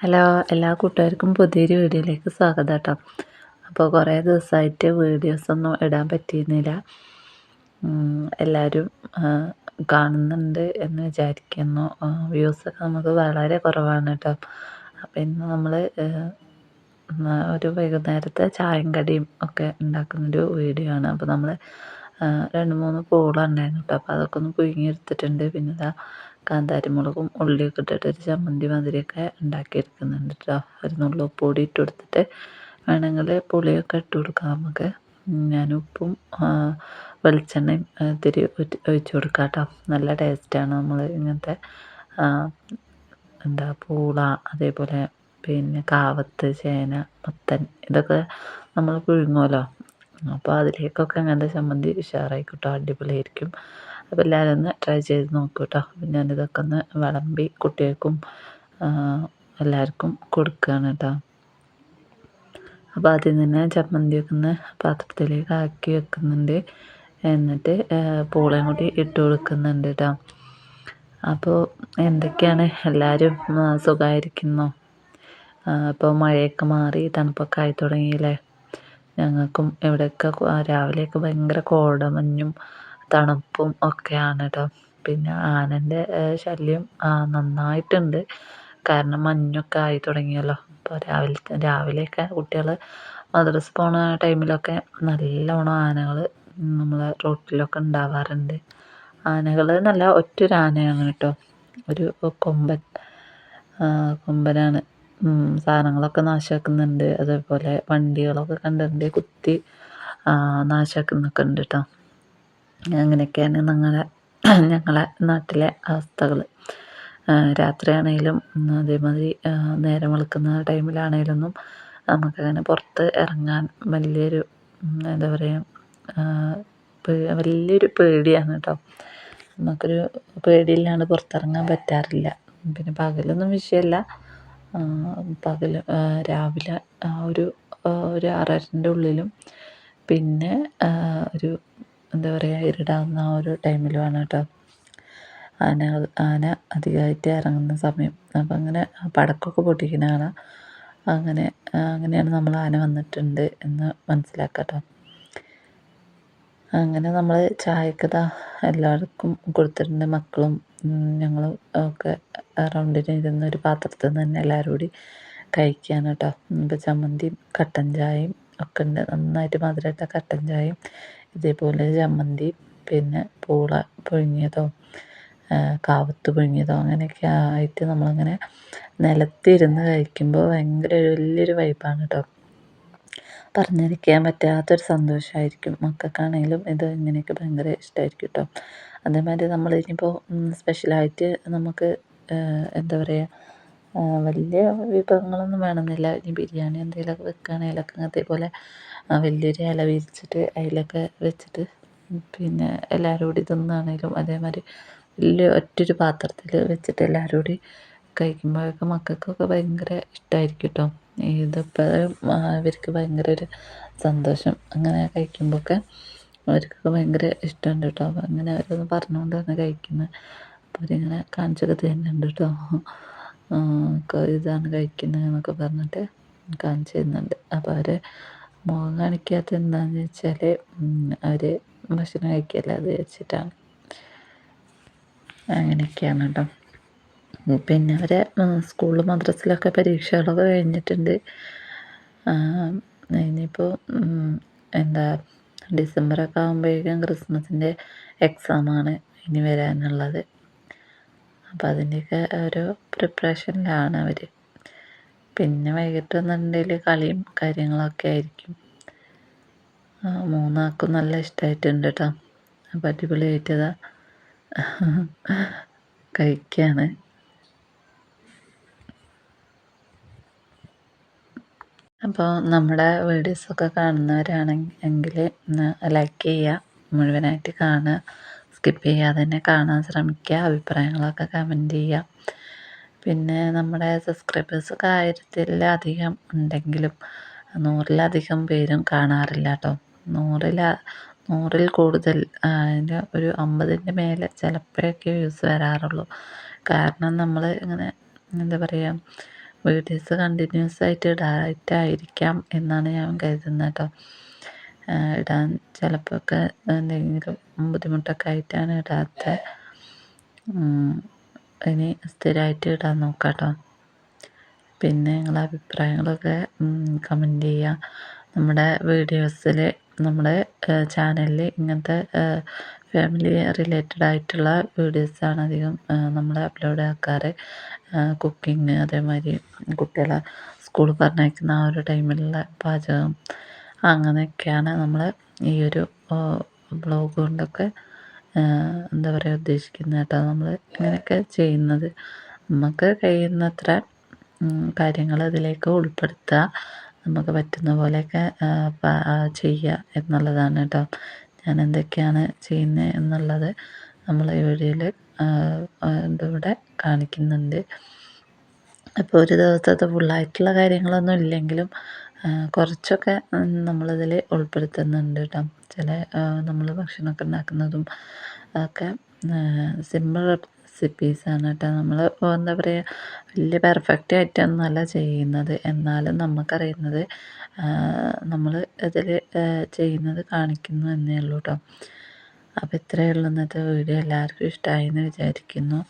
Hello എല്ലാ കൂട്ടുകാർക്കും പുതിയൊരു വീഡിയോയിലേക്ക് സ്വാഗതം കേട്ടോ. അപ്പോൾ കുറേ ദിവസമായിട്ട് വീഡിയോസൊന്നും ഇടാൻ പറ്റിയിരുന്നില്ല. എല്ലാവരും കാണുന്നുണ്ട് എന്ന് വിചാരിക്കുന്നു. വ്യൂസൊക്കെ നമുക്ക് വളരെ കുറവാണ് കേട്ടോ. അപ്പോൾ ഇന്ന് നമ്മൾ ഒരു വൈകുന്നേരത്തെ ചായയും കടിയും ഒക്കെ ഉണ്ടാക്കുന്നൊരു വീഡിയോ ആണ്. അപ്പോൾ നമ്മൾ രണ്ട് മൂന്ന് പൂളുണ്ടായിരുന്നു കേട്ടോ. അപ്പോൾ അതൊക്കെ ഒന്ന് പുഴുങ്ങിയെടുത്തിട്ടുണ്ട് പിന്നെ കാന്താരിമുളകും ഉള്ളിയൊക്കെ ഇട്ടിട്ട് ഒരു ചമ്മന്തി മാതിരിയൊക്കെ ഉണ്ടാക്കിയെടുക്കുന്നുണ്ട് കേട്ടോ ഒരു നുള്ളു ഇട്ട് കൊടുത്തിട്ട് വേണമെങ്കിൽ പുളിയൊക്കെ ഇട്ട് കൊടുക്കാം നമുക്ക്. ഞാൻ ഉപ്പും വെളിച്ചെണ്ണയും ഇത്തിരി ഒഴിച്ച് കൊടുക്കാം കേട്ടോ നല്ല ടേസ്റ്റാണ് നമ്മൾ ഇങ്ങനത്തെ എന്താ പൂള അതേപോലെ പിന്നെ കാവത്ത് ചേന മത്തൻ ഇതൊക്കെ നമ്മൾ പുഴുങ്ങുമല്ലോ അപ്പോൾ അതിലേക്കൊക്കെ അങ്ങനത്തെ ചമ്മന്തി ഉഷാറായി കിട്ടും അടിപൊളിയായിരിക്കും. അപ്പോൾ എല്ലാവരും ഒന്ന് ട്രൈ ചെയ്ത് നോക്കൂ കേട്ടോ അപ്പം ഞാനിതൊക്കെ ഒന്ന് വിളമ്പി കുട്ടികൾക്കും എല്ലാവർക്കും കൊടുക്കുകയാണ് കേട്ടോ അപ്പോൾ ആദ്യം തന്നെ ചമ്മന്തിയൊക്കെ ഒന്ന് പാത്രത്തിലേക്ക് ആക്കി വെക്കുന്നുണ്ട്. എന്നിട്ട് പൂളയും കൂടി ഇട്ട് കൊടുക്കുന്നുണ്ട് കേട്ടോ അപ്പോൾ എന്തൊക്കെയാണ്? എല്ലാവരും സുഖമായിരിക്കുന്നു ഇപ്പോൾ മഴയൊക്കെ മാറി തണുപ്പൊക്കെ ആയി തുടങ്ങിയില്ലേ? ഞങ്ങൾക്കും ഇവിടെയൊക്കെ രാവിലെയൊക്കെ ഭയങ്കര കോടമഞ്ഞും തണുപ്പും ഒക്കെയാണ് കേട്ടോ പിന്നെ ആനന്റെ ശല്യം നന്നായിട്ടുണ്ട്. കാരണം മഞ്ഞൊക്കെ ആയി തുടങ്ങിയല്ലോ. അപ്പോൾ രാവിലെ രാവിലെയൊക്കെ കുട്ടികൾ മദ്രസ പോണ ടൈമിലൊക്കെ നല്ലോണം ആനകൾ നമ്മളെ റോട്ടിലൊക്കെ ഉണ്ടാവാറുണ്ട്. ആനകൾ നല്ല ഒറ്റൊരു ആനയാണ് കേട്ടോ. ഒരു കൊമ്പൻ കൊമ്പനാണ്. സാധനങ്ങളൊക്കെ നാശമാക്കുന്നുണ്ട് അതേപോലെ വണ്ടികളൊക്കെ കണ്ടിട്ടുണ്ട്. കുത്തി നാശമാക്കുന്നൊക്കെ ഉണ്ട് കേട്ടോ. അങ്ങനെയൊക്കെയാണ് ഞങ്ങളെ ഞങ്ങളെ നാട്ടിലെ അവസ്ഥകൾ രാത്രിയാണെങ്കിലും അതേമാതിരി നേരം വെളുക്കുന്ന ടൈമിലാണെങ്കിലൊന്നും നമുക്കങ്ങനെ പുറത്ത് ഇറങ്ങാൻ വലിയൊരു എന്താ പറയുക വലിയൊരു പേടിയാണ് കേട്ടോ നമുക്കൊരു പേടിയില്ലാണ്ട് പുറത്തിറങ്ങാൻ പറ്റാറില്ല. പിന്നെ പകലൊന്നും വിഷയമല്ല പകൽ രാവിലെ ഒരു ഒരു ആറരന്റെ ഉള്ളിലും. പിന്നെ ഒരു എന്താ പറയുക ഇരുടാവുന്ന ആ ഒരു ടൈമിലുമാണ് കേട്ടോ ആന ആന അധികമായിട്ട് ഇറങ്ങുന്ന സമയം. അപ്പം അങ്ങനെ പടക്കമൊക്കെ പൊട്ടിക്കുന്ന കാണാം. അങ്ങനെ അങ്ങനെയാണ് നമ്മൾ ആന വന്നിട്ടുണ്ട് എന്ന് മനസ്സിലാക്കുക കേട്ടോ അങ്ങനെ നമ്മൾ ചായക്കഥ എല്ലാവർക്കും കൊടുത്തിട്ടുണ്ട്. മക്കളും ഞങ്ങളും ഒക്കെ റൗണ്ടിന് ഇരുന്ന് ഒരു പാത്രത്തിൽ നിന്ന് തന്നെ എല്ലാവരും കൂടി കഴിക്കുകയാണ് കേട്ടോ ഇപ്പോൾ ചമ്മന്തിയും കട്ടൻ ചായയും ഒക്കെ ഉണ്ട്. നന്നായിട്ട് മധുരമിട്ട കട്ടൻ ചായയും ഇതേപോലെ ചമ്മന്തി പിന്നെ പൂള പുഴുങ്ങിയതോ കാവത്ത് പുഴുങ്ങിയതോ അങ്ങനെയൊക്കെ ആയിട്ട് നമ്മളങ്ങനെ നിലത്തിരുന്ന് കഴിക്കുമ്പോൾ ഭയങ്കര വലിയൊരു വൈബാണ് കേട്ടോ പറഞ്ഞറിയിക്കാൻ പറ്റാത്തൊരു സന്തോഷമായിരിക്കും മക്കൾക്കാണെങ്കിലും ഇത് ഇങ്ങനെയൊക്കെ ഭയങ്കര ഇഷ്ടമായിരിക്കും കേട്ടോ അതേമാതിരി നമ്മൾ ഇനിയിപ്പോൾ സ്പെഷ്യലായിട്ട് നമുക്ക് എന്താ പറയുക വലിയ വിഭവങ്ങളൊന്നും വേണമെന്നില്ല. ഇനി ബിരിയാണി എന്തെങ്കിലുമൊക്കെ വെക്കുകയാണെങ്കിലൊക്കെ അതേപോലെ വലിയൊരു ഇല വിരിച്ചിട്ട് അതിലൊക്കെ വെച്ചിട്ട് പിന്നെ എല്ലാവരും കൂടി തിന്നുകയാണെങ്കിലും അതേമാതിരി വലിയ ഒറ്റൊരു പാത്രത്തിൽ വെച്ചിട്ട് എല്ലാവരും കൂടി കഴിക്കുമ്പോഴൊക്കെ മക്കൾക്കൊക്കെ ഭയങ്കര ഇഷ്ടമായിരിക്കും കേട്ടോ ഇതിപ്പോഴും അവർക്ക് ഭയങ്കര ഒരു സന്തോഷം. അങ്ങനെ കഴിക്കുമ്പോഴൊക്കെ അവർക്കൊക്കെ ഭയങ്കര ഇഷ്ടമുണ്ട് കേട്ടോ. അപ്പോൾ അങ്ങനെ അവരൊന്ന് പറഞ്ഞുകൊണ്ട് തന്നെ കഴിക്കുന്നത് അപ്പോൾ അവരിങ്ങനെ കാണിച്ചൊക്കെ തരുന്നുണ്ട് കേട്ടോ. ഇതാണ് കഴിക്കുന്നത് എന്നൊക്കെ പറഞ്ഞിട്ട് കാണിച്ചു തരുന്നുണ്ട്. അപ്പോൾ അവർ മുഖം കാണിക്കാത്ത എന്താണെന്ന് വെച്ചാൽ അവർ ഭക്ഷണം കഴിക്കില്ല അത് വെച്ചിട്ടാണ്. അങ്ങനെയൊക്കെയാണ് കേട്ടോ പിന്നെ അവരെ സ്കൂളിൽ മദ്രസിലൊക്കെ പരീക്ഷകളൊക്കെ കഴിഞ്ഞിട്ടുണ്ട്. ഇനിയിപ്പോൾ എന്താ ഡിസംബറൊക്കെ ആകുമ്പോഴേക്കും ക്രിസ്മസിന്റെ എക്സാമാണ് ഇനി വരാനുള്ളത്. അപ്പോൾ അതിന്റെയൊക്കെ ഒരു പ്രിപ്പറേഷനിലാണ് അവർ പിന്നെ വൈകിട്ട് എന്നുണ്ടെങ്കിൽ കളിയും കാര്യങ്ങളൊക്കെ ആയിരിക്കും. മൂന്നാൾക്കും നല്ല ഇഷ്ടമായിട്ടുണ്ട് കേട്ടോ അപ്പം അടിപൊളിയായിട്ടതാ കഴിക്കുകയാണ് അപ്പോൾ നമ്മുടെ വീഡിയോസൊക്കെ കാണുന്നവരാണെങ്കിൽ ലൈക്ക് ചെയ്യുക മുഴുവനായിട്ട് കാണുക സ്കിപ്പ് ചെയ്യാതെ തന്നെ കാണാൻ ശ്രമിക്കുക അഭിപ്രായങ്ങളൊക്കെ കമന്റ് ചെയ്യുക പിന്നെ നമ്മുടെ സബ്സ്ക്രൈബേഴ്സൊക്കെ ആയിരത്തിലധികം ഉണ്ടെങ്കിലും നൂറിലധികം പേരും കാണാറില്ല കേട്ടോ നൂറിൽ നൂറിൽ കൂടുതൽ അതിന്റെ ഒരു അമ്പതിന്റെ മേലെ ചിലപ്പോഴൊക്കെ വ്യൂസ് വരാറുള്ളൂ. കാരണം നമ്മൾ ഇങ്ങനെ എന്താ പറയുക വീഡിയോസ് കണ്ടിന്യൂസ് ആയിട്ട് ഇടായിട്ടായിരിക്കാം എന്നാണ് ഞാൻ കരുതുന്നത് കേട്ടോ ഇടാൻ ചിലപ്പോഴൊക്കെ എന്തെങ്കിലും ബുദ്ധിമുട്ടൊക്കെ ആയിട്ടാണ് ഇടാത്തത് ഇനി സ്ഥിരമായിട്ട് ഇടാൻ നോക്കാം കേട്ടോ പിന്നെ നിങ്ങളെ അഭിപ്രായങ്ങളൊക്കെ കമന്റ് ചെയ്യുക നമ്മുടെ വീഡിയോസിൽ നമ്മുടെ ചാനലിൽ ഇങ്ങനത്തെ ഫാമിലി റിലേറ്റഡ് ആയിട്ടുള്ള വീഡിയോസാണ് അധികം നമ്മൾ അപ്ലോഡ് ആക്കാറ്. കുക്കിങ് അതേമാതിരി കുട്ടികളെ സ്കൂളിൽ പറഞ്ഞയക്കുന്ന ആ ഒരു ടൈമിലുള്ള പാചകം അങ്ങനെയൊക്കെയാണ് നമ്മൾ ഈ ഒരു ബ്ലോഗ് കൊണ്ടൊക്കെ എന്താ പറയുക ഉദ്ദേശിക്കുന്നത് കേട്ടോ. നമ്മൾ ഇങ്ങനെയൊക്കെ ചെയ്യുന്നത്. നമുക്ക് കഴിയുന്നത്ര കാര്യങ്ങൾ അതിലേക്ക് ഉൾപ്പെടുത്തുക നമുക്ക് പറ്റുന്ന പോലെയൊക്കെ ചെയ്യുക എന്നുള്ളതാണ് കേട്ടോ. ഞാൻ എന്തൊക്കെയാണ് ചെയ്യുന്നത് എന്നുള്ളത് നമ്മൾ ഈ വീഡിയോയിൽ ഇവിടെ കാണിക്കുന്നുണ്ട്. അപ്പോൾ ഒരു ദിവസത്തെ ഫുള്ളായിട്ടുള്ള കാര്യങ്ങളൊന്നും ഇല്ലെങ്കിലും കുറച്ചൊക്കെ നമ്മളിതിൽ ഉൾപ്പെടുത്തുന്നുണ്ട് കേട്ടോ ചില നമ്മൾ ഭക്ഷണമൊക്കെ ഉണ്ടാക്കുന്നതും ഒക്കെ സിമ്പിൾ റെസിപ്പീസാണ് കേട്ടോ നമ്മൾ എന്താ പറയുക വലിയ പെർഫെക്റ്റ് ആയിട്ടൊന്നുമല്ല ചെയ്യുന്നത്. എന്നാലും നമുക്കറിയുന്നത് നമ്മൾ ഇതിൽ ചെയ്യുന്നത് കാണിക്കുന്നു എന്നേ ഉള്ളൂ കേട്ടോ അപ്പോൾ ഇത്രയേ ഉള്ളൂ ഇന്നത്തെ വീഡിയോ. എല്ലാവർക്കും ഇഷ്ടമായി എന്ന് വിചാരിക്കുന്നു.